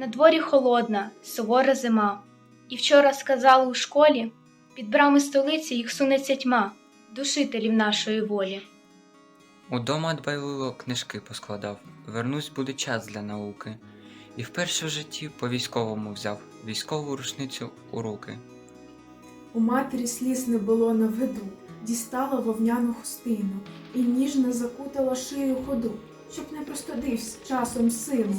На дворі холодна, сувора зима. І вчора сказали у школі, під брами столиці їх сунеться тьма, душителів нашої волі. Удома дбайливо книжки поскладав, вернусь буде час для науки. І вперше в житті по військовому взяв військову рушницю у руки. У матері сліз не було на виду, дістала вовняну хустину і ніжно закутала шию ходу, щоб не простудився часом сину.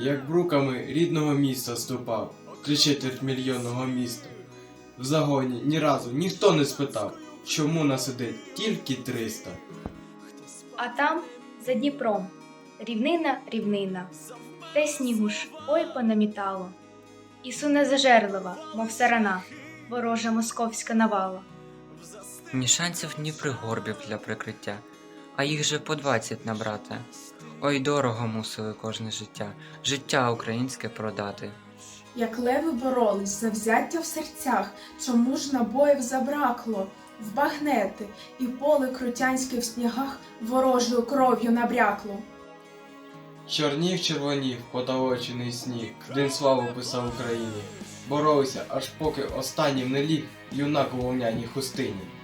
Як бруками рідного міста ступав, три четверть мільйонного міста. В загоні ні разу ніхто не спитав, чому нас сидить тільки 300. А там, за Дніпром, рівнина, рівнина, те снігу ж ой понамітало. І суне зажерлива, мов сарана, ворожа московська навала. Ні шансів, ні пригорбів для прикриття, а їх же по двадцять набрати. Ой, дорого мусили кожне життя, життя українське продати. Як леви боролись за взяття в серцях, чому ж набоїв забракло, в багнети і поле крутянське в снігах ворожою кров'ю набрякло. Чорнів червонів потолочений сніг, День славу писав Україні. Боролися, аж поки останнім не ліг юнак у вовняній хустині.